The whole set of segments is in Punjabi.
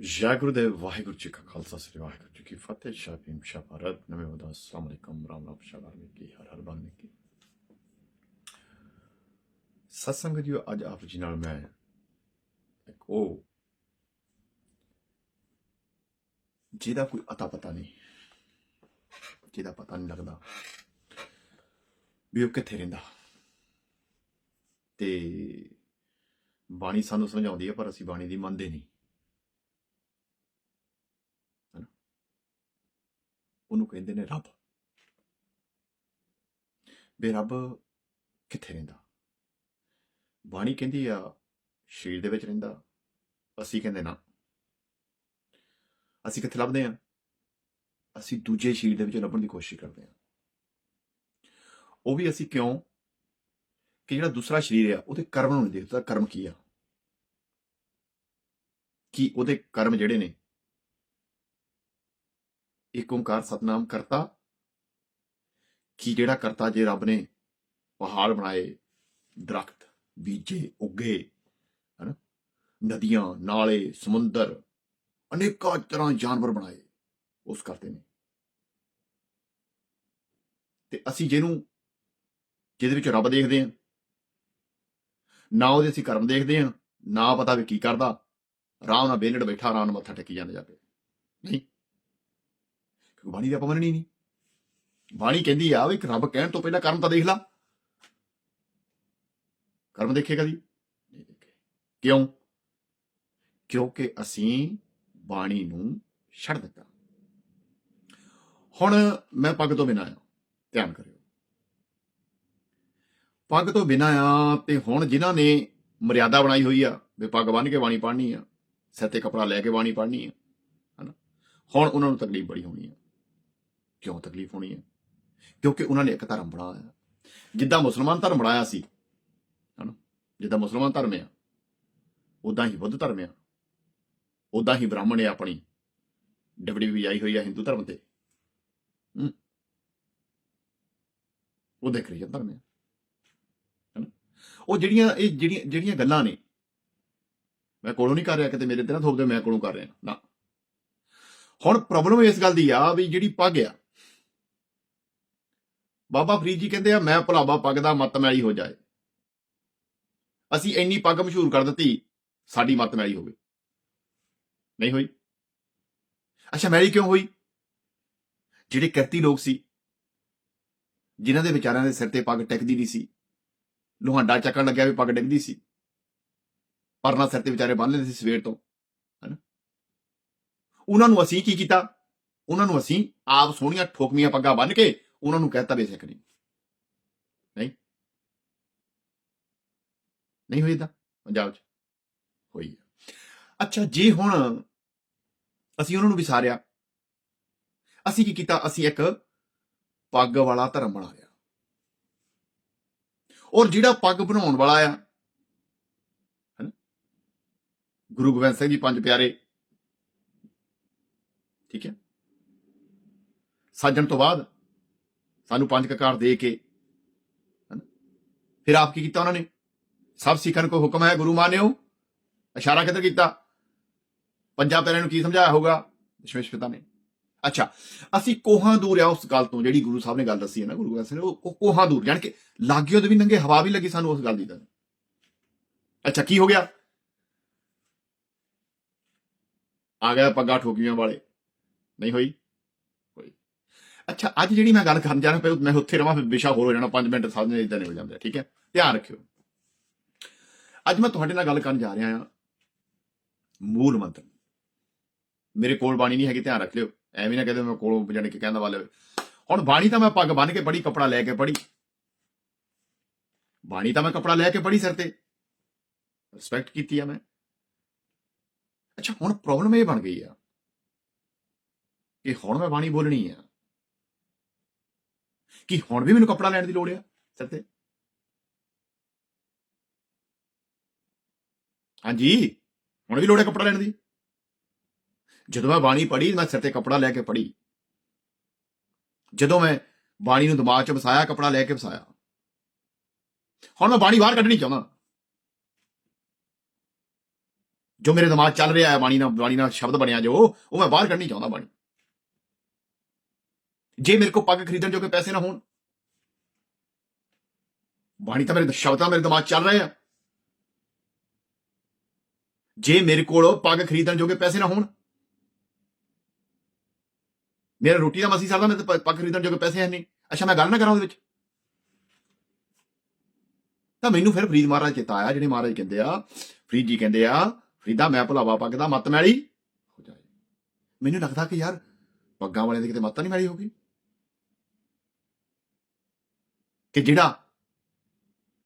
ਜੈ ਦੇ ਵਾਹਿਗੁਰੂ ਜੀ ਕਾ ਖਾਲਸਾ ਸ੍ਰੀ ਵਾਹਿਗੁਰੂ ਜੀ ਕੀ ਫਤਿਹ ਸ਼ਾਹ ਭੀਮ ਸ਼ਾਹ ਭਾਰਤ ਨਵੇਂ ਵਦਾ ਅਸਲਾਮ ਅਲੈਕਮ ਰਾਮ ਰਾਮ ਸ਼ਾਹ ਵਾਲਮੀਕੀ ਹਰ ਹਰ ਵਾਲਮੀਕੀ ਸਤਸੰਗ ਜੀ ਅੱਜ ਆਪ ਜੀ ਨਾਲ ਮੈਂ ਇੱਕ ਉਹ ਜਿਹਦਾ ਕੋਈ ਅਤਾ ਪਤਾ ਨਹੀਂ ਜਿਹਦਾ ਪਤਾ ਨਹੀਂ ਲੱਗਦਾ ਵੀ ਉਹ ਕਿੱਥੇ ਰਹਿੰਦਾ ਤੇ ਬਾਣੀ ਸਾਨੂੰ ਸਮਝਾਉਂਦੀ ਹੈ ਪਰ ਅਸੀਂ ਬਾਣੀ ਦੀ ਮੰਨਦੇ ਨਹੀਂ ਉਹਨੂੰ ਕਹਿੰਦੇ ਨੇ ਰੱਬ। ਵੀ ਰੱਬ ਕਿੱਥੇ ਰਹਿੰਦਾ? ਬਾਣੀ ਕਹਿੰਦੀ ਆ, ਸ਼ਰੀਰ ਦੇ ਵਿੱਚ ਰਹਿੰਦਾ। ਅਸੀਂ ਕਹਿੰਦੇ ਨਾ। ਅਸੀਂ ਕਿੱਥੇ ਲੱਭਦੇ ਆ ਅਸੀਂ ਦੂਜੇ ਸ਼ਰੀਰ ਦੇ ਵਿੱਚ ਲੱਭਣ ਦੀ ਕੋਸ਼ਿਸ਼ ਕਰਦੇ ਆ ਉਹ ਵੀ ਅਸੀਂ ਕਿਉਂ? ਕਿ ਜਿਹੜਾ ਦੂਸਰਾ ਸ਼ਰੀਰ ਆ, ਉਹਦੇ ਕਰਮ ਨੂੰ ਨਹੀਂ ਦੇਖਦਾ। ਕਰਮ ਕੀ ਆ? ਕਿ ਉਹਦੇ ਕਰਮ ਜਿਹੜੇ ਨੇ ਇੱਕ ਓੰਕਾਰ ਸਤਨਾਮ ਕਰਤਾ, ਕੀ ਜਿਹੜਾ ਕਰਤਾ ਜੇ ਰੱਬ ਨੇ ਪਹਾੜ ਬਣਾਏ, ਦਰਖਤ ਬੀਜੇ, ਉੱਗੇ, ਹਨ? ਨਦੀਆਂ, ਨਾਲੇ, ਸਮੁੰਦਰ, ਅਨੇਕਾਂ ਤਰ੍ਹਾਂ ਜਾਨਵਰ ਬਣਾਏ, ਉਸ ਕਰਤੇ ਨੇ। ਤੇ ਅਸੀਂ ਜਿਹਨੂੰ, ਜਿਹਦੇ ਵਿੱਚ ਰੱਬ ਦੇਖਦੇ ਹਾਂ, ਨਾ ਉਹਦੇ ਅਸੀਂ ਕਰਮ ਦੇਖਦੇ ਹਾਂ, ਨਾ ਪਤਾ ਵੀ ਕੀ ਕਰਦਾ, ਆਰਾਮ ਨਾਲ ਬੇਲੜ ਬੈਠਾ, ਆਰਾਮ ਨਾਲ ਮੱਥਾ ਟੇਕੀ ਜਾਂਦਾ ਜਾ ਕੇ ਨਹੀਂ ਬਾਣੀ ਦੀ ਆਪਾਂ ਮੰਨਣੀ ਨਹੀਂ। ਬਾਣੀ ਕਹਿੰਦੀ ਆ ਵੀ ਰੱਬ ਕਹਿਣ ਤੋਂ ਪਹਿਲਾਂ ਕਰਮ ਤਾਂ ਦੇਖ ਲਾ। ਕਰਮ ਦੇਖੇਗਾ ਜੀ ਨਹੀਂ ਦੇਖੇ। ਕਿਉਂ? ਕਿਉਂਕਿ ਅਸੀਂ ਬਾਣੀ ਨੂੰ ਛੱਡ ਦਿੱਤਾ। ਹੁਣ ਮੈਂ ਪੱਗ ਤੋਂ ਬਿਨਾਂ ਆ, ਧਿਆਨ ਕਰਿਓ। ਪੱਗ ਤੋਂ ਬਿਨਾਂ ਆ ਤੇ ਹੁਣ ਜਿਨ੍ਹਾਂ ਨੇ ਮਰਿਆਦਾ ਬਣਾਈ ਹੋਈ ਆ, ਵੀ ਪੱਗ ਬੰਨ੍ਹ ਕੇ ਬਾਣੀ ਪੜ੍ਹਨੀ ਆ, ਸਿਰ ਤੇ ਕਪੜਾ ਲੈ ਕੇ ਬਾਣੀ ਪੜ੍ਹਨੀ ਆ, ਹਨਾ? ਹੁਣ ਉਹਨਾਂ ਨੂੰ ਤਕਲੀਫ ਬੜੀ ਹੋਣੀ ਆ। ਕਿਉਂ ਤਕਲੀਫ ਹੋਣੀ ਹੈ? ਕਿਉਂਕਿ ਉਹਨਾਂ ਨੇ ਇੱਕ ਧਰਮ ਬਣਾਇਆ ਜਿੱਦਾਂ ਮੁਸਲਮਾਨ ਧਰਮ ਬਣਾਇਆ ਸੀ, ਹਨਾ? ਜਿੱਦਾਂ ਮੁਸਲਮਾਨ ਧਰਮ ਆ ਉਦਾਂ ਹੀ ਬੁੱਧ ਧਰਮ ਆ ਉਦਾਂ ਹੀ ਬ੍ਰਾਹਮਣ ਆ ਆਪਣੀ। ਡਬੜੀ ਵੀ ਆਈ ਹੋਈ ਆ ਹਿੰਦੂ ਧਰਮ ਤੇ। ਉਹ ਦੇਖ ਰਹੀ ਧਰਮ ਆ। ਹਨਾ? ਉਹ ਜਿਹੜੀਆਂ, ਇਹ ਜਿਹੜੀਆਂ ਜਿਹੜੀਆਂ ਗੱਲਾਂ ਨੇ, ਮੈਂ ਕੋਲੋਂ ਨਹੀਂ ਕਰ ਰਿਹਾ, ਕਿਤੇ ਮੇਰੇ ਤੇ ਨਾ ਥੋਪਦੇ, ਮੈਂ ਕੋਲੋਂ ਕਰ ਰਿਹਾ। ਨਾ। ਹੁਣ ਪ੍ਰੋਬਲਮ ਇਸ ਗੱਲ ਦੀ ਆ ਵੀ ਜਿਹੜੀ ਪੱਗ ਆ ਬਾਬਾ ਫਰੀਦ ਜੀ ਕਹਿੰਦੇ ਆ, ਮੈਂ ਭੁਲਾਵਾ ਪੱਗ ਦਾ ਮਤ ਮੈਲੀ ਹੋ ਜਾਏ। ਅਸੀਂ ਇੰਨੀ ਪੱਗ ਮਸ਼ਹੂਰ ਕਰ ਦਿੱਤੀ, ਸਾਡੀ ਮਤ ਮੈਲੀ ਹੋਵੇ ਨਹੀਂ ਹੋਈ। ਅੱਛਾ, ਮੈਲੀ ਕਿਉਂ ਹੋਈ? ਜਿਹੜੇ ਕਿਰਤੀ ਲੋਕ ਸੀ, ਜਿਨ੍ਹਾਂ ਦੇ ਵਿਚਾਰਿਆਂ ਦੇ ਸਿਰ ਤੇ ਪੱਗ ਟਿਕਦੀ ਨਹੀਂ ਸੀ, ਲੋਹਾਂਡਾ ਚੱਕਣ ਲੱਗਿਆ ਵੀ ਪੱਗ ਡਿੱਗਦੀ ਸੀ, ਪਰਨਾ ਸਿਰ ਤੇ ਵਿਚਾਰੇ ਬੰਨ ਲੈਂਦੇ ਸੀ ਸਵੇਰ ਤੋਂ ਉਹਨਾਂ ਨੂੰ ਅਸੀਂ ਕੀ ਕੀਤਾ? ਉਹਨਾਂ ਨੂੰ ਅਸੀਂ ਆਪ ਸੋਹਣੀਆਂ ਠੋਕਮੀਆਂ ਪੱਗਾਂ ਬੰਨ ਕੇ ਉਹਨਾਂ ਨੂੰ ਕਹਿਤਾ ਬੇਸਿਕ ਨਹੀਂ। ਨਹੀਂ? ਨਹੀਂ ਹੋਈ ਤਾਂ? ਪੰਜਾਬ 'ਚ ਹੋਈ ਅੱਛਾ, ਜੇ ਹੁਣ ਅਸੀਂ ਉਹਨਾਂ ਨੂੰ ਵਿਸਾਰਿਆ, ਅਸੀਂ ਕੀ ਕੀਤਾ? ਅਸੀਂ ਇੱਕ ਪੱਗ ਵਾਲਾ ਧਰਮ ਬਣਾ ਲਿਆ ਔਰ ਜਿਹੜਾ ਪੱਗ ਬਣਾਉਣ ਵਾਲਾ ਆ, ਹੈਨਾ? ਗੁਰੂ ਗੋਬਿੰਦ ਸਿੰਘ ਜੀ ਪੰਜ ਪਿਆਰੇ, ਠੀਕ ਹੈ? ਸਾਜਣ ਤੋਂ ਬਾਅਦ ਸਾਨੂੰ ਪੰਜ ਕਕਾਰ ਦੇ ਕੇ। ਫਿਰ ਆਪ ਕੀ ਕੀਤਾ ਉਹਨਾਂ ਨੇ? ਸਭ ਸਿੱਖਣ ਕੋ ਹੁਕਮ ਹੈ, ਗੁਰੂ ਮਾਨਿਓ? ਇਸ਼ਾਰਾ ਕਿੱਧਰ ਕੀਤਾ? ਪੰਜਾਂ ਪਿਆਰਿਆਂ ਨੂੰ ਕੀ ਸਮਝਾਇਆ ਹੋਗਾ ਦਸ਼ਮੇਸ਼ ਪਿਤਾ ਨੇ। ਅੱਛਾ, ਅਸੀਂ ਕੋਹਾਂ ਦੂਰ ਆ ਉਸ ਗੱਲ ਤੋਂ, ਜਿਹੜੀ ਗੁਰੂ ਸਾਹਿਬ ਨੇ ਗੱਲ ਦੱਸੀ ਹੈ ਨਾ, ਗੁਰੂ ਗ੍ਰੰਥ ਸਾਹਿਬ ਨੇ, ਉਹ ਕੋਹਾਂ ਦੂਰ ਜਾਣ ਕੇ ਲਾਗਿਓ ਦੇ ਵੀ ਨੰਗੇ, ਹਵਾ ਵੀ ਲੱਗੀ ਸਾਨੂੰ ਉਸ ਗੱਲ ਦੀ ਤਾਂ। ਅੱਛਾ, ਕੀ ਹੋ ਗਿਆ? ਆ ਗਿਆ ਪੱਗਾ ਠੋਕੀਆਂ ਵਾਲੇ। ਨਹੀਂ ਹੋਈ? ਅੱਛਾ, ਅੱਜ ਜਿਹੜੀ ਮੈਂ ਗੱਲ ਕਰਨ ਜਾ ਰਿਹਾ, ਮੈਂ ਉੱਥੇ ਰਵਾਂ, ਫਿਰ ਵਿਸ਼ਾ ਹੋਰ ਹੋ ਜਾਣਾ 5 ਮਿੰਟ ਸਾਹਮਣੇ ਇਦਾਂ ਨਹੀਂ ਹੋ ਜਾਂਦੇ ਠੀਕ ਹੈ? ਧਿਆਨ ਰੱਖਿਓ। ਅੱਜ ਮੈਂ ਤੁਹਾਡੇ ਨਾਲ ਗੱਲ ਕਰਨ ਜਾ ਰਿਹਾ ਹਾਂ, ਮੂਲ ਮੰਤਰ। ਮੇਰੇ ਕੋਲ ਬਾਣੀ ਨਹੀਂ ਹੈਗੀ, ਧਿਆਨ ਰੱਖ ਲਿਓ। ਐਵੇਂ ਨਾ ਕਹਦੇ ਮੈਂ ਕੋਲੋਂ ਜਾਣ ਕੇ ਕਹਿੰਦਾ ਵਾਲੇ, ਹੁਣ ਬਾਣੀ ਤਾਂ ਮੈਂ ਪੱਗ ਬੰਨ ਕੇ ਪੜੀ ਕਪੜਾ ਲੈ ਕੇ ਪੜੀ ਬਾਣੀ ਤਾਂ ਮੈਂ ਕਪੜਾ ਲੈ ਕੇ ਪੜੀ ਸਿਰ ਤੇ। ਰਿਸਪੈਕਟ ਕੀਤੀ ਆ ਮੈਂ। ਅੱਛਾ, ਹੁਣ ਪ੍ਰੋਬਲਮ ਇਹ ਬਣ ਗਈ ਆ ਕਿ ਹੁਣ ਮੈਂ ਬਾਣੀ ਬੋਲਣੀ ਆ। ਕਿ ਹੁਣ ਵੀ ਮੈਨੂੰ ਕੱਪੜਾ ਲੈਣ ਦੀ ਲੋੜ ਆ? ਸਿਰ ਤੇ। ਹਾਂਜੀ, ਹੁਣ ਵੀ ਲੋੜ ਹੈ ਕੱਪੜਾ ਲੈਣ ਦੀ? ਜਦੋਂ ਮੈਂ ਬਾਣੀ ਪੜ੍ਹੀ, ਮੈਂ ਸਿਰ ਤੇ ਕੱਪੜਾ ਲੈ ਕੇ ਪੜ੍ਹੀ। ਜਦੋਂ ਮੈਂ ਬਾਣੀ ਨੂੰ ਦਿਮਾਗ 'ਚ ਵਸਾਇਆ, ਕੱਪੜਾ ਲੈ ਕੇ ਵਸਾਇਆ। ਹੁਣ ਮੈਂ ਬਾਣੀ ਬਾਹਰ ਕੱਢਣੀ ਚਾਹੁੰਦਾ। ਜੋ ਮੇਰੇ ਦਿਮਾਗ ਚੱਲ ਰਿਹਾ ਹੈ, ਬਾਣੀ ਨਾਲ ਬਾਣੀ ਨਾਲ ਸ਼ਬਦ ਬਣਿਆ ਜੋ, ਉਹ ਮੈਂ ਬਾਹਰ ਕੱਢਣੀ ਚਾਹੁੰਦਾ ਬਾਣੀ। ਜੇ ਮੇਰੇ ਕੋਲ ਪੱਗ ਖਰੀਦਣ ਜੋਗੇ ਪੈਸੇ ਨਾ ਹੋਣ। ਬਾਣੀ ਤਾਂ ਮੇਰੇ ਸ਼ਬਦ ਤਾਂ ਮੇਰੇ ਦਿਮਾਗ ਚੱਲ ਰਹੇ ਆ। ਜੇ ਮੇਰੇ ਕੋਲ ਪੱਗ ਖਰੀਦਣ ਜੋਗੇ ਪੈਸੇ ਨਾ ਹੋਣ। ਮੇਰਾ ਰੋਟੀ ਦਾ ਮਸੀ ਸਰਦਾ ਮੈਂ ਤਾਂ ਪੱਗ ਖਰੀਦਣ ਜੋਗੇ ਪੈਸੇ ਹੈ ਨਹੀਂ। ਅੱਛਾ, ਮੈਂ ਗੱਲ ਨਾ ਕਰਾਂ ਉਹਦੇ ਵਿੱਚ। ਤਾਂ ਮੈਨੂੰ ਫਿਰ ਫਰੀਦ ਮਹਾਰਾਜ ਚੇਤਾ ਆਇਆ, ਜਿਹੜੇ ਮਹਾਰਾਜ ਕਹਿੰਦੇ ਆ, ਫਰੀਦ ਜੀ ਕਹਿੰਦੇ ਆ, ਫਰੀਦਾ, ਮੈਂ ਭੁਲਾਵਾ ਪੱਗ ਦਾ ਮਤ ਮੈਲੀ। ਹੋ ਜਾਏ। ਮੈਨੂੰ ਲੱਗਦਾ ਕਿ ਯਾਰ ਪੱਗਾਂ ਵਾਲਿਆਂ ਦੀ ਕਿਤੇ ਮੱਤ ਨਹੀਂ ਮੈਲੀ ਹੋ ਗਈ ਕਿ ਜਿਹੜਾ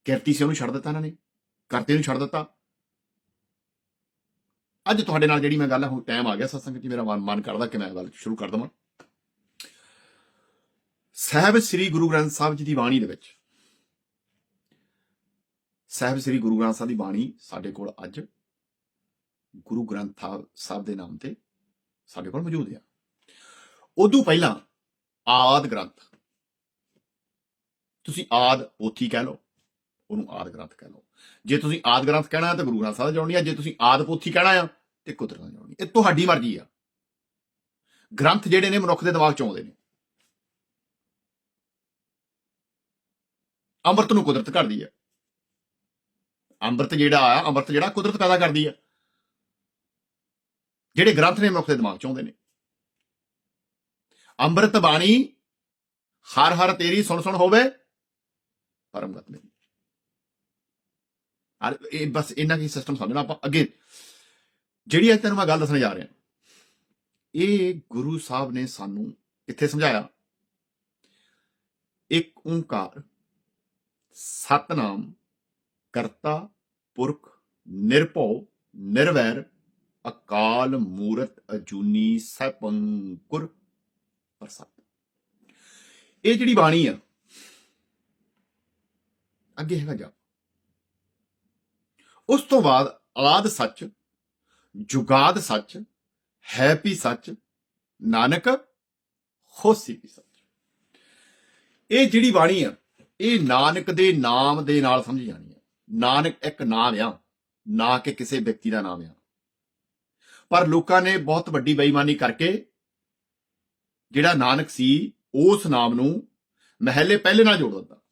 ਕਿਰਤੀ ਸੀ ਉਹਨੂੰ ਛੱਡ ਦਿੱਤਾ ਇਹਨਾਂ ਨੇ, ਕਰਤੇ ਨੂੰ ਛੱਡ ਦਿੱਤਾ। ਅੱਜ ਤੁਹਾਡੇ ਨਾਲ ਜਿਹੜੀ ਮੈਂ ਗੱਲ ਹੈ ਹੁਣ ਟਾਈਮ ਆ ਗਿਆ ਸਤਸੰਗ ਜੀ, ਮੇਰਾ ਮਨ ਮਨ ਕਰਦਾ ਕਿ ਮੈਂ ਗੱਲ ਸ਼ੁਰੂ ਕਰ ਦਵਾਂ। ਸਾਹਿਬ ਸ੍ਰੀ ਗੁਰੂ ਗ੍ਰੰਥ ਸਾਹਿਬ ਜੀ ਦੀ ਬਾਣੀ ਦੇ ਵਿੱਚ, ਸਾਹਿਬ ਸ੍ਰੀ ਗੁਰੂ ਗ੍ਰੰਥ ਸਾਹਿਬ ਦੀ ਬਾਣੀ ਸਾਡੇ ਕੋਲ ਅੱਜ ਗੁਰੂ ਗ੍ਰੰਥ ਸਾਹਿਬ- ਦੇ ਨਾਮ ਤੇ ਸਾਡੇ ਕੋਲ ਮੌਜੂਦ ਆ। ਉਦੋਂ ਪਹਿਲਾਂ ਆਦ ਗ੍ਰੰਥ ਤੁਸੀਂ ਆਦ ਪੋਥੀ ਕਹਿ ਲਓ, ਉਹਨੂੰ ਆਦ ਗ੍ਰੰਥ ਕਹਿ ਲਓ। ਜੇ ਤੁਸੀਂ ਆਦ ਗ੍ਰੰਥ ਕਹਿਣਾ ਹੈ ਤਾਂ ਗੁਰੂ ਗ੍ਰੰਥ ਸਾਹਿਬ ਜੋੜਨੀ ਆ ਜੇ ਤੁਸੀਂ ਆਦ ਪੋਥੀ ਕਹਿਣਾ ਆ ਤੇ ਕੁਦਰਤ ਨਾਲ ਜੋੜਨੀ ਇਹ ਤੁਹਾਡੀ ਮਰਜ਼ੀ ਆ। ਗ੍ਰੰਥ ਜਿਹੜੇ ਨੇ ਮਨੁੱਖ ਦੇ ਦਿਮਾਗ ਚ ਆਉਂਦੇ ਨੇ। ਅੰਮ੍ਰਿਤ ਨੂੰ ਕੁਦਰਤ ਕਰਦੀ ਆ ਅੰਮ੍ਰਿਤ ਜਿਹੜਾ ਆ, ਅੰਮ੍ਰਿਤ ਜਿਹੜਾ ਕੁਦਰਤ ਪੈਦਾ ਕਰਦੀ ਆ। ਜਿਹੜੇ ਗ੍ਰੰਥ ਨੇ ਮਨੁੱਖ ਦੇ ਦਿਮਾਗ ਚ ਆਉਂਦੇ ਨੇ। ਅੰਮ੍ਰਿਤ ਬਾਣੀ, ਹਰ ਹਰ ਤੇਰੀ ਸੁਣ ਸੁਣ ਹੋਵੇ ਪਰਮਗਤ ਮੇਰੀ ਔਰ ਇਹ ਬਸ ਇਹਨਾਂ ਕੀ ਸਿਸਟਮ ਸਮਝਣਾ ਆਪਾਂ। ਅੱਗੇ ਜਿਹੜੀ ਅੱਜ ਤੈਨੂੰ ਮੈਂ ਗੱਲ ਦੱਸਣ ਜਾ ਰਿਹਾ, ਇਹ ਗੁਰੂ ਸਾਹਿਬ ਨੇ ਸਾਨੂੰ ਕਿੱਥੇ ਸਮਝਾਇਆ? ਇੱਕ ਓੰਕਾਰ, ਸਤਨਾਮ, ਕਰਤਾ, ਪੁਰਖ, ਨਿਰਭਉ, ਨਿਰਵੈਰ, ਅਕਾਲ ਮੂਰਤ, ਅਜੂਨੀ, ਸੈਭੰ ਪ੍ਰਸਾਦ। ਇਹ ਜਿਹੜੀ ਬਾਣੀ ਆ ਅੱਗੇ ਹੈਗਾ ਜਾ। ਉਸ ਤੋਂ ਬਾਅਦ ਆਦ ਸੱਚ, ਜੁਗਾਦ ਸੱਚ ਹੈ ਵੀ ਸੱਚ, ਨਾਨਕ ਹੋਸੀ ਵੀ ਸੱਚ। ਇਹ ਜਿਹੜੀ ਬਾਣੀ ਆ, ਇਹ ਨਾਨਕ ਦੇ ਨਾਮ ਦੇ ਨਾਲ ਸਮਝੀ ਜਾਣੀ ਆ। ਨਾਨਕ ਇੱਕ ਨਾਮ ਆ, ਨਾ ਕਿ ਕਿਸੇ ਵਿਅਕਤੀ ਦਾ ਨਾਮ ਆ। ਪਰ ਲੋਕਾਂ ਨੇ ਬਹੁਤ ਵੱਡੀ ਬੇਈਮਾਨੀ ਕਰਕੇ ਜਿਹੜਾ ਨਾਨਕ ਸੀ, ਉਸ ਨਾਮ ਨੂੰ ਮਹਿਲੇ ਪਹਿਲੇ ਨਾਲ ਜੋੜ ਦਿੱਤਾ।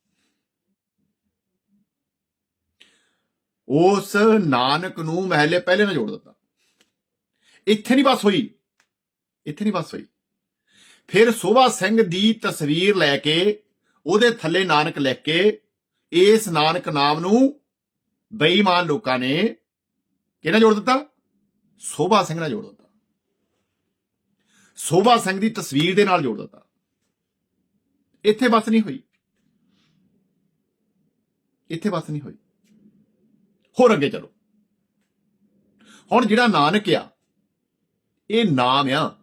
ਉਸ ਨਾਨਕ ਨੂੰ ਮਹਿਲੇ ਪਹਿਲੇ ਨਾਲ ਜੋੜ ਦਿੱਤਾ। ਇੱਥੇ ਨਹੀਂ ਬਸ ਹੋਈ। ਇੱਥੇ ਨਹੀਂ ਬਸ ਹੋਈ। ਫਿਰ ਸੋਭਾ ਸਿੰਘ ਦੀ ਤਸਵੀਰ ਲੈ ਕੇ ਉਹਦੇ ਥੱਲੇ ਨਾਨਕ ਲਿਖ ਕੇ ਇਸ ਨਾਨਕ ਨਾਮ ਨੂੰ ਬੇਈਮਾਨ ਲੋਕਾਂ ਨੇ ਕਿਹਨਾਂ ਜੋੜ ਦਿੱਤਾ? ਸੋਭਾ ਸਿੰਘ ਨਾਲ ਜੋੜ ਦਿੱਤਾ। ਸੋਭਾ ਸਿੰਘ ਦੀ ਤਸਵੀਰ ਦੇ ਨਾਲ ਜੋੜ ਦਿੱਤਾ। ਇੱਥੇ ਬਸ ਨਹੀਂ ਹੋਈ। ਇੱਥੇ ਬਸ ਨਹੀਂ ਹੋਈ। ਹੋਰ ਅੱਗੇ ਚਲੋ। ਹੁਣ ਜਿਹੜਾ ਨਾਨਕ ਆ, ਇਹ ਨਾਮ ਆ,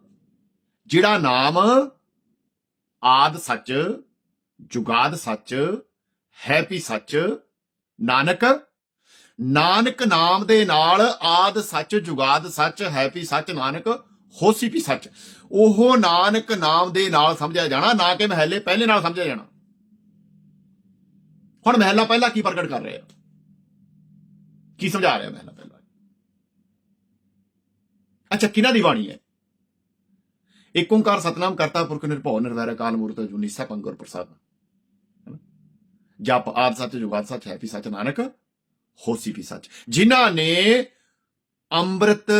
ਜਿਹੜਾ ਨਾਮ ਆਦ ਸੱਚ, ਜੁਗਾਦ ਸੱਚ ਹੈ ਵੀ ਸੱਚ, ਨਾਨਕ ਨਾਨਕ ਨਾਮ ਦੇ ਨਾਲ ਆਦ ਸੱਚ, ਜੁਗਾਦ ਸੱਚ ਹੈ ਵੀ ਸੱਚ, ਨਾਨਕ ਹੋਸੀ ਵੀ ਸੱਚ। ਉਹ ਨਾਨਕ ਨਾਮ ਦੇ ਨਾਲ ਸਮਝਿਆ ਜਾਣਾ, ਨਾ ਕਿ ਮਹਿਲੇ ਪਹਿਲੇ ਨਾਲ ਸਮਝਿਆ ਜਾਣਾ। ਹੁਣ ਮਹਿਲਾ ਪਹਿਲਾ ਕੀ ਪ੍ਰਗਟ ਕਰ ਰਿਹਾ ਕੀ ਸਮਝਾ ਰਿਹਾ ਮਹੱਲਾ ਪਹਿਲਾ ਅੱਛਾ, ਕਿਹਨਾਂ ਦੀ ਬਾਣੀ ਹੈ? ਏਕ ਓੰਕਾਰ ਸਤਨਾਮ ਕਰਤਾ ਪੁਰਖ ਨਿਰਭਉ, ਨਿਰਵੈਰ ਅਕਾਲ ਮੂਰਤ ਜੁਨੀ ਸਪੰਗੁਰ ਪ੍ਰਸਾਦ। ਹੈਨਾ? ਜਪ ਆਦ ਸੱਚ, ਜੁਗਾਦ ਸੱਚ, ਹੈ ਵੀ ਸੱਚ, ਨਾਨਕ ਹੋਸੀ ਵੀ ਸੱਚ। ਜਿਨ੍ਹਾਂ ਨੇ ਅੰਮ੍ਰਿਤ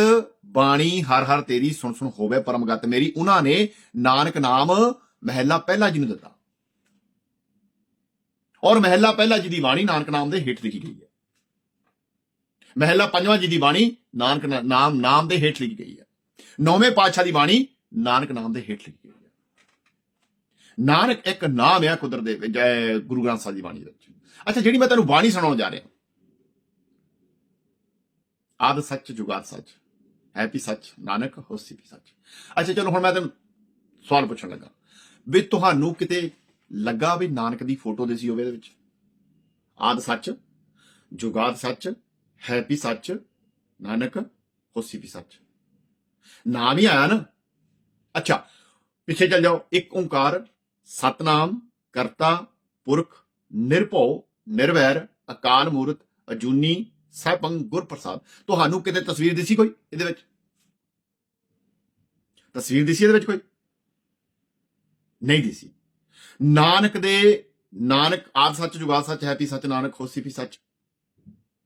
ਬਾਣੀ ਹਰ ਹਰ ਤੇਰੀ ਸੁਣ ਸੁਣ ਹੋਵੇ ਪਰਮਗਤ ਮੇਰੀ, ਉਹਨਾਂ ਨੇ ਨਾਨਕ ਨਾਮ ਮਹਿਲਾ ਪਹਿਲਾ ਜੀ ਨੂੰ ਦਿੱਤਾ। ਔਰ ਮਹਿਲਾ ਪਹਿਲਾ ਜੀ ਦੀ ਬਾਣੀ ਨਾਨਕ ਨਾਮ ਦੇ ਹੇਠ ਲਿਖੀ ਗਈ ਹੈ। ਮਹਿਲਾ ਪੰਜਵਾਂ ਜੀ ਦੀ ਬਾਣੀ ਨਾਨਕ ਨਾਮ ਨਾਮ ਦੇ ਹੇਠ ਲਿਖੀ ਗਈ ਹੈ। ਨੌਵੇਂ ਪਾਤਸ਼ਾਹ ਦੀ ਬਾਣੀ ਨਾਨਕ ਨਾਮ ਦੇ ਹੇਠ ਲਿਖੀ ਗਈ ਹੈ। ਨਾਨਕ ਇੱਕ ਨਾਮ ਹੈ ਕੁਦਰਤ ਦੇ ਵਿੱਚ ਗੁਰੂ ਗ੍ਰੰਥ ਸਾਹਿਬ ਦੀ ਬਾਣੀ ਦੇ ਵਿੱਚ। ਅੱਛਾ, ਜਿਹੜੀ ਮੈਂ ਤੁਹਾਨੂੰ ਬਾਣੀ ਸੁਣਾਉਣ ਜਾ ਰਿਹਾ ਆਦ ਸੱਚ, ਜੁਗਾਦ ਸੱਚ। ਹੈਪੀ ਸੱਚ, ਨਾਨਕ ਹੋਸੀ ਵੀ ਸੱਚ। ਅੱਛਾ, ਚਲੋ ਹੁਣ ਮੈਂ ਤੁਹਾਨੂੰ ਸਵਾਲ ਪੁੱਛਣ ਲੱਗਾ। ਵੀ ਤੁਹਾਨੂੰ ਕਿਤੇ ਲੱਗਾ ਵੀ ਨਾਨਕ ਦੀ ਫੋਟੋ ਦੇ ਸੀ ਹੋਵੇ ਇਹਦੇ ਵਿੱਚ? ਆਦ ਸੱਚ, ਜੁਗਾਦ ਸੱਚ ਹੈ ਵੀ ਸੱਚ ਨਾਨਕ ਹੋਸੀ ਵੀ ਸੱਚ ਨਾਮ ਹੀ ਆਇਆ ਨਾ ਅੱਛਾ ਪਿੱਛੇ ਚੱਲ ਜਾਓ ਇੱਕ ਓੰਕਾਰ ਸਤਨਾਮ ਕਰਤਾ ਪੁਰਖ ਨਿਰਭਉ ਨਿਰਵੈਰ ਅਕਾਲ ਮੂਰਤ ਅਜੂਨੀ ਸਹਿਬੰ ਗੁਰਪ੍ਰਸਾਦ ਤੁਹਾਨੂੰ ਕਿਤੇ ਤਸਵੀਰ ਦਿਸੀ ਕੋਈ ਇਹਦੇ ਵਿੱਚ ਤਸਵੀਰ ਦਿਸੀ ਇਹਦੇ ਵਿੱਚ ਕੋਈ ਨਹੀਂ ਦਿਸੀ ਨਾਨਕ ਦੇ ਨਾਨਕ ਆਦ ਸੱਚ ਜੁਗਾ ਸੱਚ ਹੈ ਪੀ ਸੱਚ ਨਾਨਕ ਹੋਸੀ ਪੀ ਸੱਚ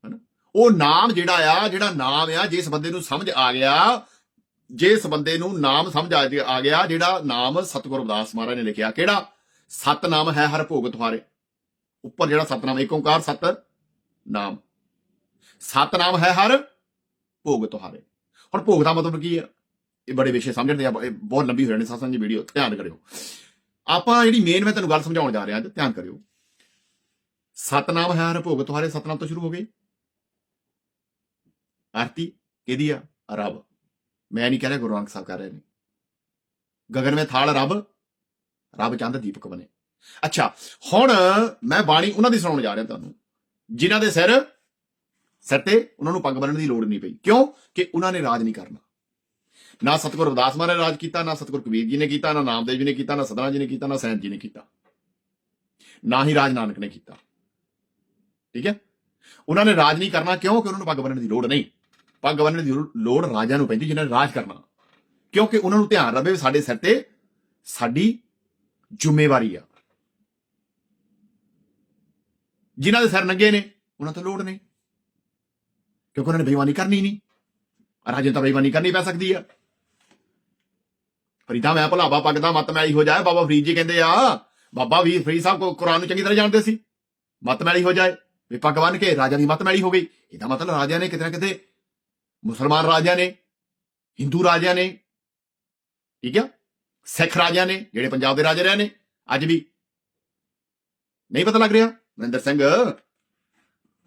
ਹਨਾ ਉਹ ਨਾਮ ਜਿਹੜਾ ਆ, ਜਿਹੜਾ ਨਾਮ ਆ ਜਿਸ ਬੰਦੇ ਨੂੰ ਸਮਝ ਆ ਗਿਆ ਜਿਸ ਬੰਦੇ ਨੂੰ ਨਾਮ ਸਮਝ ਆ ਗਿਆ ਜਿਹੜਾ ਨਾਮ ਸਤਿਗੁਰੂ ਰਵਿਦਾਸ ਮਹਾਰਾਜ ਨੇ ਲਿਖਿਆ, ਕਿਹੜਾ? ਸਤਨਾਮ ਹੈ ਹਰ ਭੋਗ ਤੁਹਾਰੇ। ਉੱਪਰ ਜਿਹੜਾ ਸਤਨਾਮ ਏਕ ਓੰਕਾਰ, ਸਤ ਨਾਮ। ਸਤਨਾਮ ਹੈ ਹਰ ਭੋਗ ਤੁਹਾਰੇ। ਹੁਣ ਭੋਗ ਦਾ ਮਤਲਬ ਕੀ ਆ? ਇਹ ਬੜੇ ਵਿਸ਼ੇ ਸਮਝਣ ਆ ਬਹੁਤ ਲੰਬੀ ਹੋ ਜਾਣੀ ਸਾਸਾਂ ਦੀ ਵੀਡੀਓ, ਧਿਆਨ ਕਰਿਓ। ਆਪਾਂ ਜਿਹੜੀ ਮੇਨ ਮੈਂ ਤੁਹਾਨੂੰ ਗੱਲ ਸਮਝਾਉਣ ਜਾ ਰਿਹਾ ਅੱਜ, ਧਿਆਨ ਕਰਿਓ। ਸਤਨਾਮ ਹੈ ਹਰ ਭੋਗ ਤੁਹਾਰੇ, ਸਤਨਾਮ ਤੋਂ ਸ਼ੁਰੂ ਹੋ ਗਈ ਆਰਤੀ ਕਿਹਦੀ ਆ ਰੱਬ ਮੈਂ ਨਹੀਂ ਕਹਿ ਰਿਹਾ ਗੁਰੂ ਨਾਨਕ ਸਾਹਿਬ ਕਰ ਰਹੇ ਨੇ ਗਗਨ ਵਿੱਚ ਥਾਲ ਰੱਬ ਰੱਬ ਚੰਦ ਦੀਪਕ ਬਣੇ ਅੱਛਾ ਹੁਣ ਮੈਂ ਬਾਣੀ ਉਹਨਾਂ ਦੀ ਸੁਣਾਉਣ ਜਾ ਰਿਹਾ ਤੁਹਾਨੂੰ ਜਿਨ੍ਹਾਂ ਦੇ ਸਿਰ ਸਿਰ ਤੇ ਉਹਨਾਂ ਨੂੰ ਪੱਗ ਬੰਨਣ ਦੀ ਲੋੜ ਨਹੀਂ ਪਈ ਕਿਉਂ ਕਿ ਉਹਨਾਂ ਨੇ ਰਾਜ ਨਹੀਂ ਕਰਨਾ ਨਾ ਸਤਿਗੁਰ ਰਵਿਦਾਸ ਮਹਾਰਾਜ ਨੇ ਰਾਜ ਕੀਤਾ ਨਾ ਸਤਿਗੁਰ ਕਬੀਰ ਜੀ ਨੇ ਕੀਤਾ ਨਾ ਨਾਮਦੇਵ ਜੀ ਨੇ ਕੀਤਾ ਨਾ ਸਤਨਾਮ ਜੀ ਨੇ ਕੀਤਾ ਨਾ ਸੈਂਤ ਜੀ ਨੇ ਕੀਤਾ ਨਾ ਹੀ ਰਾਜ ਨਾਨਕ ਨੇ ਕੀਤਾ ਠੀਕ ਹੈ ਉਹਨਾਂ ਨੇ ਰਾਜ ਨਹੀਂ ਕਰਨਾ ਕਿਉਂ ਕਿ ਉਹਨਾਂ ਨੂੰ ਪੱਗ ਬੰਨਣ ਦੀ ਲੋੜ ਨਹੀਂ ਪੱਗ ਬੰਨਣ ਦੀ ਲੋੜ ਰਾਜਾ ਨੂੰ ਪੈਂਦੀ, ਜਿਨ੍ਹਾਂ ਨੇ ਰਾਜ ਕਰਨਾ। ਕਿਉਂਕਿ ਉਹਨਾਂ ਨੂੰ ਧਿਆਨ ਰਵੇ ਵੀ ਸਾਡੇ ਸਿਰ ਤੇ ਸਾਡੀ ਜ਼ਿੰਮੇਵਾਰੀ ਆ। ਜਿਨ੍ਹਾਂ ਦੇ ਸਿਰ ਨੰਗੇ ਨੇ, ਉਹਨਾਂ ਤੋਂ ਲੋੜ ਨਹੀਂ। ਕਿਉਂਕਿ ਉਹਨਾਂ ਨੇ ਬੇਈਮਾਨੀ ਕਰਨੀ ਨਹੀਂ। ਰਾਜੇ ਤਾਂ ਬੇਈਮਾਨੀ ਕਰਨੀ ਪੈ ਸਕਦੀ ਆ। ਫਰੀਦਾ ਮੈਂ ਭੁਲਾਵਾ ਪੱਗਦਾ ਮਤ ਮੈਲੀ ਹੋ ਜਾਏ, ਬਾਬਾ ਫਰੀਦ ਜੀ ਕਹਿੰਦੇ ਆ, ਬਾਬਾ ਵੀਰ ਫਰੀਦ ਸਾਹਿਬ ਕੋ ਕੁਰਾਨ ਨੂੰ ਚੰਗੀ ਤਰ੍ਹਾਂ ਜਾਣਦੇ ਸੀ। ਮਤ ਮੈਲੀ ਹੋ ਜਾਏ, ਵੀ ਪੱਗ ਬੰਨ ਕੇ ਰਾਜਾ ਦੀ ਮਤ ਮੈਲੀ ਹੋ ਗਈ। ਇਹਦਾ ਮਤਲਬ ਰਾਜਾ ਨੇ ਕਿਤੇ ਨਾ ਕਿਤੇ ਮੁਸਲਮਾਨ ਰਾਜਿਆਂ ਨੇ ਹਿੰਦੂ ਰਾਜਿਆਂ ਨੇ ਠੀਕ ਆ ਸਿੱਖ ਰਾਜਿਆਂ ਨੇ ਜਿਹੜੇ ਪੰਜਾਬ ਦੇ ਰਾਜੇ ਰਹੇ ਨੇ ਅੱਜ ਵੀ ਨਹੀਂ ਪਤਾ ਲੱਗ ਰਿਹਾ ਮਨਿੰਦਰ ਸਿੰਘ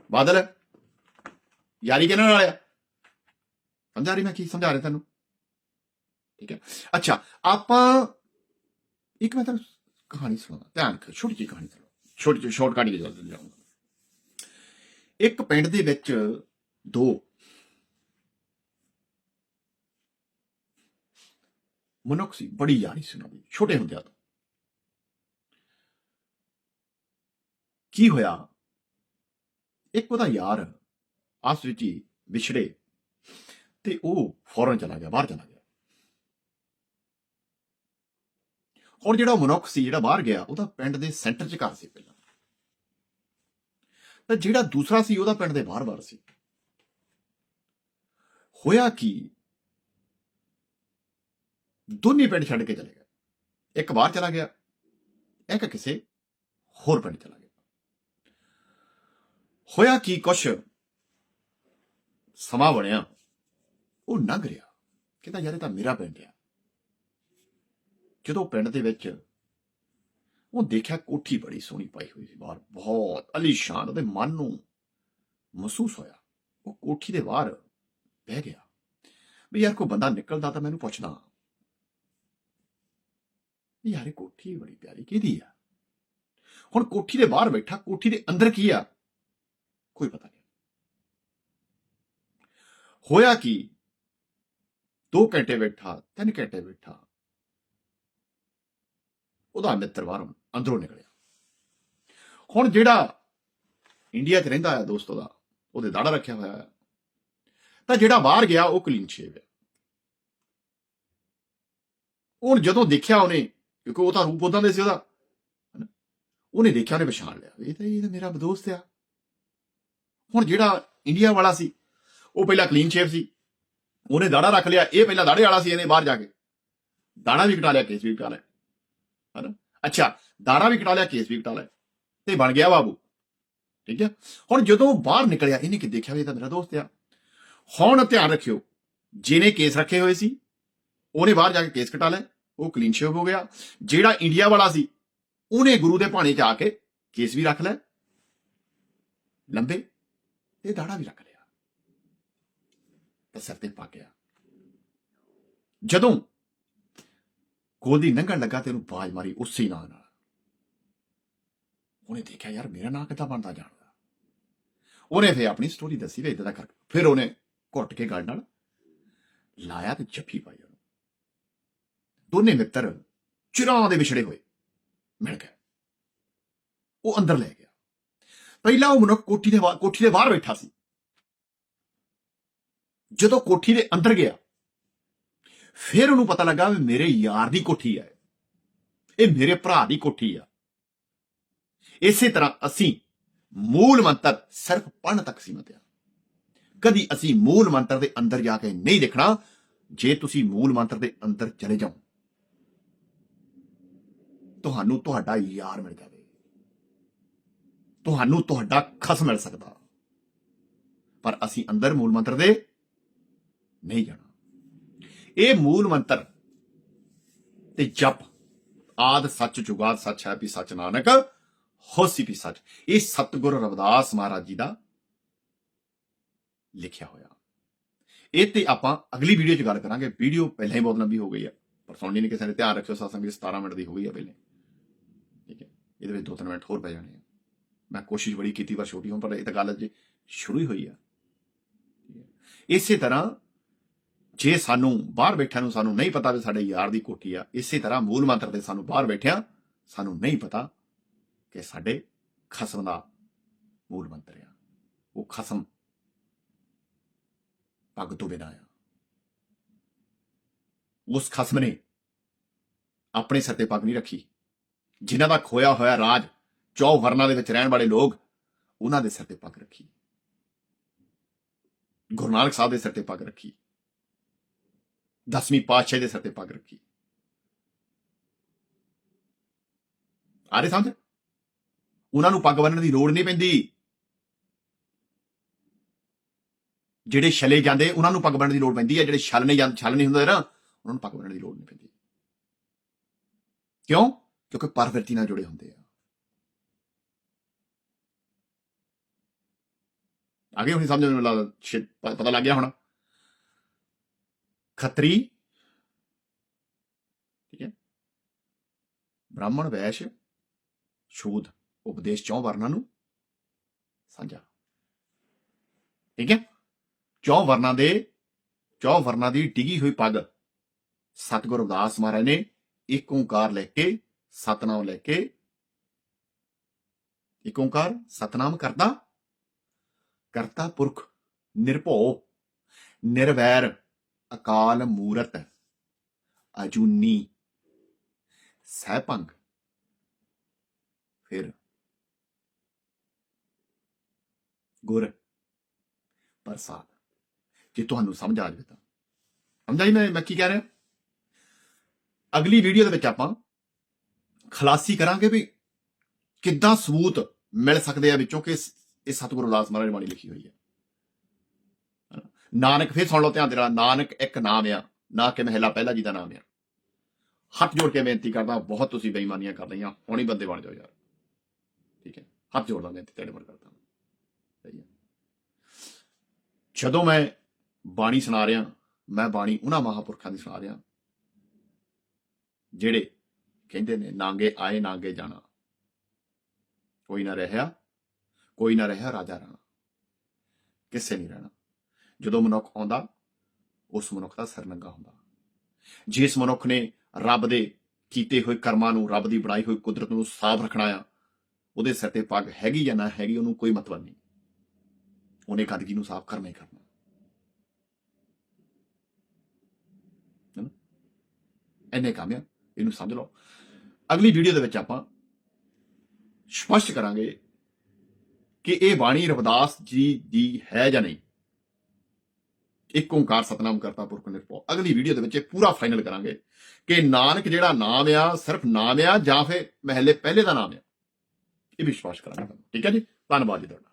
ਬਾਦਲ ਯਾਰੀ ਕਿਹਨਾਂ ਨਾਲ ਆ ਸਮਝਾ ਰਹੀ ਮੈਂ ਕੀ ਸਮਝਾ ਰਿਹਾ ਤੁਹਾਨੂੰ ਠੀਕ ਹੈ ਅੱਛਾ ਆਪਾਂ ਇੱਕ ਮੈਂ ਤੁਹਾਨੂੰ ਕਹਾਣੀ ਸੁਣਾਉਂਦਾ ਧਿਆਨ ਕਰ ਛੋਟੀ ਜਿਹੀ ਕਹਾਣੀ ਸੁਣਾਓ ਛੋਟੀ ਜਿਹੀ ਸ਼ਾਰਟ ਕਹਾਣੀ ਦੇ ਜਲਦੀ ਇੱਕ ਪਿੰਡ ਦੇ ਵਿੱਚ ਦੋ ਮਨੁੱਖ ਸੀ ਬੜੀ ਯਾਰੀ ਸੀ ਉਹਨਾਂ ਦੀ ਛੋਟੇ ਹੁੰਦਿਆਂ ਤੋਂ। ਕੀ ਹੋਇਆ? ਇੱਕ ਉਹਦਾ ਯਾਰ ਆਸ ਵਿੱਚ ਹੀ ਵਿਛੜੇ ਤੇ ਉਹ ਫੌਰਨ ਚਲਾ ਗਿਆ ਬਾਹਰ ਚਲਾ ਗਿਆ। ਹੁਣ ਜਿਹੜਾ ਮਨੁੱਖ ਸੀ ਜਿਹੜਾ ਬਾਹਰ ਗਿਆ ਉਹਦਾ ਪਿੰਡ ਦੇ ਸੈਂਟਰ 'ਚ ਘਰ ਸੀ ਪਹਿਲਾਂ। ਤਾਂ ਜਿਹੜਾ ਦੂਸਰਾ ਸੀ ਉਹਦਾ ਪਿੰਡ ਦੇ ਬਾਹਰ-ਬਾਹਰ ਸੀ। ਹੋਇਆ ਕੀ? ਦੋਨੇ ਪਿੰਡ ਛੱਡ ਕੇ ਚਲੇ ਗਏ। ਇੱਕ ਬਾਹਰ ਚਲਾ ਗਿਆ, ਇੱਕ ਕਿਸੇ ਹੋਰ ਪਿੰਡ ਚਲਾ ਗਿਆ। ਹੋਇਆ ਕੀ ਕੁਛ? ਸਮਾਂ ਬਣਿਆ, ਉਹ ਲੰਘ ਰਿਹਾ। ਕਹਿੰਦਾ, ਯਾਰ ਇਹ ਤਾਂ ਮੇਰਾ ਪਿੰਡ ਆ। ਜਦੋਂ ਪਿੰਡ ਦੇ ਵਿੱਚ ਉਹ ਦੇਖਿਆ ਕੋਠੀ ਬੜੀ ਸੋਹਣੀ ਪਾਈ ਹੋਈ ਸੀ ਬਾਹਰ, ਬਹੁਤ ਅਲੀਸ਼ਾਨ, ਉਹਦੇ ਮਨ ਨੂੰ ਮਹਿਸੂਸ ਹੋਇਆ। ਉਹ ਕੋਠੀ ਦੇ ਬਾਹਰ ਬਹਿ ਗਿਆ। ਵੀ ਯਾਰ ਕੋਈ ਬੰਦਾ ਨਿਕਲਦਾ ਤਾਂ ਮੈਨੂੰ ਪੁੱਛਦਾ। ਯਾਰ ਇਹ ਕੋਠੀ ਬੜੀ ਪਿਆਰੀ ਕਿਹਦੀ ਆ? ਹੁਣ ਕੋਠੀ ਦੇ ਬਾਹਰ ਬੈਠਾ, ਕੋਠੀ ਦੇ ਅੰਦਰ ਕੀ ਆ? ਕੋਈ ਪਤਾ ਨਹੀਂ। ਹੋਇਆ ਕਿ? 2 ਘੰਟੇ ਬੈਠਾ 3 ਘੰਟੇ ਬੈਠਾ। ਉਹਦਾ ਮਿੱਤਰ ਬਾਹਰੋਂ ਅੰਦਰੋਂ ਨਿਕਲਿਆ। ਹੁਣ ਜਿਹੜਾ ਇੰਡੀਆ 'ਚ ਰਹਿੰਦਾ ਆ ਦੋਸਤੋ ਦਾ ਉਹਦੇ ਦਾੜਾ ਰੱਖਿਆ ਹੋਇਆ ਹੈ ਤਾਂ ਜਿਹੜਾ ਬਾਹਰ ਗਿਆ, ਉਹ ਕਲੀਨ ਸ਼ੇਵ ਹੈ ਹੁਣ ਜਦੋਂ ਦੇਖਿਆ ਉਹਨੇ ਕਿਉਂਕਿ ਉਹ ਤਾਂ ਰੂਪ ਉਦਾਂ ਦੇ ਸੀ ਉਹਦਾ ਹਨਾ? ਉਹਨੇ ਦੇਖਿਆ ਉਹਨੇ ਪਛਾਣ ਲਿਆ ਇਹ ਤਾਂ ਇਹ ਤਾਂ ਮੇਰਾ ਦੋਸਤ ਆ ਹੁਣ ਜਿਹੜਾ ਇੰਡੀਆ ਵਾਲਾ ਸੀ ਉਹ ਪਹਿਲਾਂ ਕਲੀਨ ਸ਼ੇਵ ਸੀ ਉਹਨੇ ਦਾੜਾ ਰੱਖ ਲਿਆ ਇਹ ਪਹਿਲਾਂ ਦਾੜੇ ਵਾਲਾ ਸੀ ਇਹਨੇ ਬਾਹਰ ਜਾ ਕੇ ਦਾੜਾ ਵੀ ਕਟਾ ਲਿਆ ਕੇਸ ਵੀ ਕਟਾ ਲਿਆ ਹਨਾ ਅੱਛਾ ਦਾੜਾ ਵੀ ਕਟਾ ਲਿਆ ਕੇਸ ਵੀ ਕਟਾ ਲਿਆ ਤੇ ਬਣ ਗਿਆ ਬਾਬੂ ਠੀਕ ਹੈ ਹੁਣ ਜਦੋਂ ਬਾਹਰ ਨਿਕਲਿਆ ਇਹਨੇ ਕਿ ਦੇਖਿਆ ਵੀ ਇਹ ਤਾਂ ਮੇਰਾ ਦੋਸਤ ਆ ਹੁਣ ਧਿਆਨ ਰੱਖਿਓ ਜਿਹਨੇ ਕੇਸ ਰੱਖੇ ਹੋਏ ਸੀ ਉਹਨੇ ਬਾਹਰ ਜਾ ਕੇ ਕੇਸ ਕਟਾ ਲਿਆ ਉਹ ਕਲੀਨ ਸ਼ੇਵ ਹੋ ਗਿਆ। ਜਿਹੜਾ ਇੰਡੀਆ ਵਾਲਾ ਸੀ, ਉਹਨੇ ਗੁਰੂ ਦੇ ਭਾਣੇ 'ਚ ਆ ਕੇ ਕੇਸ ਵੀ ਰੱਖ ਲਿਆ। ਲੰਬੇ ਤੇ ਦਾੜਾ ਵੀ ਰੱਖ ਲਿਆ। ਤੇ ਸਿਰ ਤੇ ਪਾ ਗਿਆ ਜਦੋਂ ਗੋਦੀ ਲੰਘਣ ਲੱਗਾ ਤੇ ਉਹਨੂੰ ਬਾਜ ਮਾਰੀ ਉਸੇ ਨਾਂ ਨਾਲ। ਉਹਨੇ ਦੇਖਿਆ, ਯਾਰ, ਮੇਰਾ ਨਾਂ ਕਿੱਦਾਂ ਬਣਦਾ ਜਾਣਦਾ ਉਹਨੇ ਫੇ ਆਪਣੀ ਸਟੋਰੀ ਦੱਸੀ ਵੀ ਇਦਾਂ ਦਾ ਕਰ ਫਿਰ ਉਹਨੇ ਘੁੱਟ ਕੇ ਗੱਲ ਨਾਲ ਲਾਇਆ ਤੇ ਜੱਫੀ ਪਾਈ ਦੋਨੇ ਮਿੱਤਰ ਚਿਰਾਂ ਦੇ ਵਿਛੜੇ ਹੋਏ, ਮਿਲ ਗਏ। ਉਹ ਅੰਦਰ ਲੈ ਗਿਆ। ਪਹਿਲਾਂ ਉਹ ਮਨੁੱਖ ਕੋਠੀ ਦੇ ਬਾਹਰ ਕੋਠੀ ਦੇ ਬਾਹਰ ਬੈਠਾ ਸੀ। ਜਦੋਂ ਕੋਠੀ ਦੇ ਅੰਦਰ ਗਿਆ, ਫਿਰ ਉਹਨੂੰ ਪਤਾ ਲੱਗਾ ਵੀ ਮੇਰੇ ਯਾਰ ਦੀ ਕੋਠੀ ਹੈ। ਇਹ ਮੇਰੇ ਭਰਾ ਦੀ ਕੋਠੀ ਆ। ਇਸੇ ਤਰ੍ਹਾਂ ਅਸੀਂ ਮੂਲ ਮੰਤਰ ਸਿਰਫ ਪੜ੍ਹਨ ਤੱਕ ਸੀਮਤ ਆ। ਕਦੀ ਅਸੀਂ ਮੂਲ ਮੰਤਰ ਦੇ ਅੰਦਰ ਜਾ ਕੇ ਨਹੀਂ ਦੇਖਣਾ, ਜੇ ਤੁਸੀਂ ਮੂਲ ਮੰਤਰ ਦੇ ਅੰਦਰ ਚਲੇ ਜਾਓ। ਤੁਹਾਨੂੰ ਤੁਹਾਡਾ ਯਾਰ ਮਿਲ ਜਾਵੇ। ਤੁਹਾਨੂੰ ਤੁਹਾਡਾ ਖਸ ਮਿਲ ਸਕਦਾ। ਪਰ ਅਸੀਂ ਅੰਦਰ ਮੂਲ ਮੰਤਰ ਦੇ ਨਹੀਂ ਜਾਣਾ। ਇਹ ਮੂਲ ਮੰਤਰ ਤੇ ਜਪ ਆਦ ਸੱਚ ਜੁਗਾਦ ਸੱਚ ਹੈ ਵੀ ਸੱਚ ਨਾਨਕ ਹੋਸੀ ਵੀ ਸੱਚ। ਇਹ ਸਤਿਗੁਰ ਰਵਿਦਾਸ ਮਹਾਰਾਜ ਜੀ ਦਾ ਲਿਖਿਆ ਹੋਇਆ। ਇਹ ਤੇ ਆਪਾਂ ਅਗਲੀ ਵੀਡੀਓ 'ਚ ਗੱਲ ਕਰਾਂਗੇ। ਵੀਡੀਓ ਪਹਿਲਾਂ ਹੀ ਬਹੁਤ ਲੰਬੀ ਹੋ ਗਈ ਆ। ਪਰ ਸੁਣਨੀ ਨਹੀਂ ਕਿਸੇ ਨੇ। ਧਿਆਨ ਰੱਖਿਓ, ਸਤਸੰਗ ਦੀ 17 ਮਿੰਟ ਦੀ ਹੋ ਗਈ ਆ ਪਹਿਲੇ। ਇਹਦੇ ਵਿੱਚ 2-3 ਮਿੰਟ ਹੋਰ ਪੈ ਜਾਣੇ ਆ। ਮੈਂ ਕੋਸ਼ਿਸ਼ ਬੜੀ ਕੀਤੀ ਪਰ ਛੋਟੀ ਹੋਣ, ਪਰ ਇਹ ਤਾਂ ਗੱਲ ਅਜੇ ਸ਼ੁਰੂ ਹੀ ਹੋਈ ਆ। ਇਸੇ ਤਰ੍ਹਾਂ ਜੇ ਸਾਨੂੰ ਬਾਹਰ ਬੈਠਿਆਂ ਨੂੰ ਸਾਨੂੰ ਨਹੀਂ ਪਤਾ ਵੀ ਸਾਡੇ ਯਾਰ ਦੀ ਕੋਠੀ ਆ, ਇਸੇ ਤਰ੍ਹਾਂ ਮੂਲ ਮੰਤਰ ਦੇ ਸਾਨੂੰ ਬਾਹਰ ਬੈਠਿਆਂ ਸਾਨੂੰ ਨਹੀਂ ਪਤਾ ਕਿ ਸਾਡੇ ਖਸਮ ਦਾ ਮੂਲ ਮੰਤਰ ਆ। ਉਹ ਖਸਮ ਪੱਗ ਤੋਂ ਬਿਨਾਂ ਆ। ਉਸ ਖਸਮ ਨੇ ਆਪਣੇ ਸਿਰ ਤੇ ਪੱਗ ਨਹੀਂ ਰੱਖੀ। ਜਿਨ੍ਹਾਂ ਦਾ ਖੋਇਆ ਹੋਇਆ ਰਾਜ ਚੌ ਵਰਨਾ ਦੇ ਵਿੱਚ ਰਹਿਣ ਵਾਲੇ ਲੋਕ ਉਹਨਾਂ ਦੇ ਸਿਰ ਤੇ ਪੱਗ ਰੱਖੀ। ਗੁਰੂ ਨਾਨਕ ਸਾਹਿਬ ਦੇ ਸਿਰ ਤੇ ਪੱਗ ਰੱਖੀ। ਦਸਵੀਂ ਪਾਤਸ਼ਾਹ ਦੇ ਸਿਰ ਤੇ ਪੱਗ ਰੱਖੀ। ਆਰੇ ਸਮਝ? ਉਹਨਾਂ ਨੂੰ ਪੱਗ ਬੰਨਣ ਦੀ ਲੋੜ ਨਹੀਂ ਪੈਂਦੀ। ਜਿਹੜੇ ਛਲੇ ਜਾਂਦੇ, ਉਹਨਾਂ ਨੂੰ ਪੱਗ ਬੰਨਣ ਦੀ ਲੋੜ ਪੈਂਦੀ ਹੈ। ਜਿਹੜੇ ਛਲ ਨਹੀਂ ਜਾਂਦੇ ਛਲ ਨਹੀਂ ਹੁੰਦੇ ਨਾ, ਉਹਨਾਂ ਨੂੰ ਪੱਗ ਬੰਨਣ ਦੀ ਲੋੜ ਨਹੀਂ ਪੈਂਦੀ। ਕਿਉਂ? ਕਿਉਂਕਿ ਪਰਵਰਤੀ ਨਾਲ ਜੁੜੇ ਹੁੰਦੇ ਆ। ਆਗੇ ਹੁਣ ਸਮਝ ਮੈਨੂੰ ਲੱਗਦਾ ਪਤਾ ਲੱਗ ਗਿਆ ਹੁਣ। ਖੱਤਰੀ। ਠੀਕ ਹੈ। ਬ੍ਰਾਹਮਣ, ਵੈਸ਼ ਸ਼ੂਦ ਉਪਦੇਸ਼ ਚੌਂ ਵਰਨਾਂ ਨੂੰ ਸਾਂਝਾ। ਠੀਕ ਹੈ। ਚੌਂ ਵਰਨਾਂ ਦੇ, ਚੌਂ ਵਰਨਾਂ ਦੀ ਡਿੱਗੀ ਹੋਈ ਪੱਗ ਸਤਿਗੁਰੂ ਅਰਦਾਸ ਮਹਾਰਾਜ ਨੇ ਇੱਕ ਓੰਕਾਰ ਲੈ ਕੇ ਸਤਨਾਮ ਲੈ ਕੇ ਇੱਕ ਓੰਕਾਰ ਸਤਨਾਮ ਕਰਦਾ, ਕਰਤਾ ਪੁਰਖ, ਨਿਰਭਉ, ਨਿਰਵੈਰ, ਅਕਾਲ ਮੂਰਤ, ਅਜੂਨੀ, ਸਹਿਪੰਗ। ਫਿਰ ਗੁਰ ਪ੍ਰਸਾਦ, ਜੇ ਤੁਹਾਨੂੰ ਸਮਝ ਆ ਜਾਵੇ ਤਾਂ। ਸਮਝਾਈ ਮੈਂ ਮੈਂ ਕੀ ਕਹਿ ਰਿਹਾ? ਅਗਲੀ ਵੀਡੀਓ ਦੇ ਵਿੱਚ ਆਪਾਂ ਖਲਾਸੀ ਕਰਾਂਗੇ ਵੀ ਕਿੱਦਾਂ ਸਬੂਤ ਮਿਲ ਸਕਦੇ ਆ ਵਿੱਚੋਂ ਕਿ ਇਹ ਸਤਿਗੁਰੂ ਦਾਸ ਮਹਾਰਾਜ ਬਾਣੀ ਲਿਖੀ ਹੋਈ ਹੈ। ਨਾਨਕ, ਫਿਰ ਸੁਣ ਲਓ ਧਿਆਨ ਦੇ ਨਾਲ ਨਾਨਕ ਇੱਕ ਨਾਮ ਆ, ਨਾ ਕਿ ਮਹਿਲਾ ਪਹਿਲਾ ਜੀ ਦਾ ਨਾਮ ਆ। ਹੱਥ ਜੋੜ ਕੇ ਬੇਨਤੀ ਕਰਦਾ, ਬਹੁਤ ਤੁਸੀਂ ਬੇਈਮਾਨੀਆਂ ਕਰ ਰਹੀਆਂ ਹੁਣੀ ਬੰਦੇ ਬਣ ਜਾਓ ਯਾਰ। ਠੀਕ ਹੈ? ਹੱਥ ਜੋੜਦਾ ਬੇਨਤੀ ਤੇਰੇ ਮਰ ਕਰਦਾ ਸਹੀ ਹੈ? ਜਦੋਂ ਮੈਂ ਬਾਣੀ ਸੁਣਾ ਰਿਹਾ, ਮੈਂ ਬਾਣੀ ਉਹਨਾਂ ਮਹਾਪੁਰਖਾਂ ਦੀ ਸੁਣਾ ਰਿਹਾ, ਜਿਹੜੇ ਕਹਿੰਦੇ ਨੇ, ਨਾਂਗੇ ਆਏ ਨਾਂਗੇ ਜਾਣਾ। ਕੋਈ ਨਾ ਰਹਿਆ, ਕੋਈ ਨਾ ਰਹਿਆ ਰਾਜਾ ਰਾਣਾ। ਕਿਸੇ ਨਹੀਂ ਰਹਿਣਾ। ਜਦੋਂ ਮਨੁੱਖ ਆਉਂਦਾ, ਉਸ ਮਨੁੱਖ ਦਾ ਸਿਰ ਨੰਗਾ ਹੁੰਦਾ। ਜਿਸ ਮਨੁੱਖ ਨੇ ਰੱਬ ਦੇ ਕੀਤੇ ਹੋਏ ਕਰਮਾਂ ਨੂੰ, ਰੱਬ ਦੀ ਬਣਾਈ ਹੋਈ ਕੁਦਰਤ ਨੂੰ ਸਾਫ਼ ਰੱਖਣਾ ਆ, ਉਹਦੇ ਸਿਰ ਤੇ ਪੱਗ ਹੈਗੀ ਜਾਂ ਨਾ ਹੈਗੀ, ਉਹਨੂੰ ਕੋਈ ਮਤਲਬ ਨਹੀਂ। ਉਹਨੇ ਕਦਗੀ ਨੂੰ ਸਾਫ਼ ਕਰਨਾ ਹੀ ਕਰਨਾ। ਹੈਨਾ? ਇੰਨੇ ਕੰਮ ਆ। ਇਹਨੂੰ ਸਮਝ ਲਓ। ਅਗਲੀ ਵੀਡੀਓ ਦੇ ਵਿੱਚ ਆਪਾਂ ਸਪਸ਼ਟ ਕਰਾਂਗੇ ਕਿ ਇਹ ਬਾਣੀ ਰਵਿਦਾਸ ਜੀ ਦੀ ਹੈ ਜਾਂ ਨਹੀਂ। ਇੱਕ ਓੰਕਾਰ ਸਤਨਾਮ ਕਰਤਾ ਪੁਰਖ ਨਿਰਭਉ। ਅਗਲੀ ਵੀਡੀਓ ਦੇ ਵਿੱਚ ਇਹ ਪੂਰਾ ਫਾਈਨਲ ਕਰਾਂਗੇ ਕਿ ਨਾਨਕ ਜਿਹੜਾ ਨਾਮ ਆ, ਸਿਰਫ ਨਾਮ ਆ ਜਾਂ ਫਿਰ ਮਹਿਲੇ ਪਹਿਲੇ ਦਾ ਨਾਮ ਆ। ਇਹ ਵਿਸ਼ਵਾਸ ਕਰਾਂਗੇ। ਠੀਕ ਹੈ ਜੀ? ਧੰਨਵਾਦ ਜੀ ਤੁਹਾਡਾ।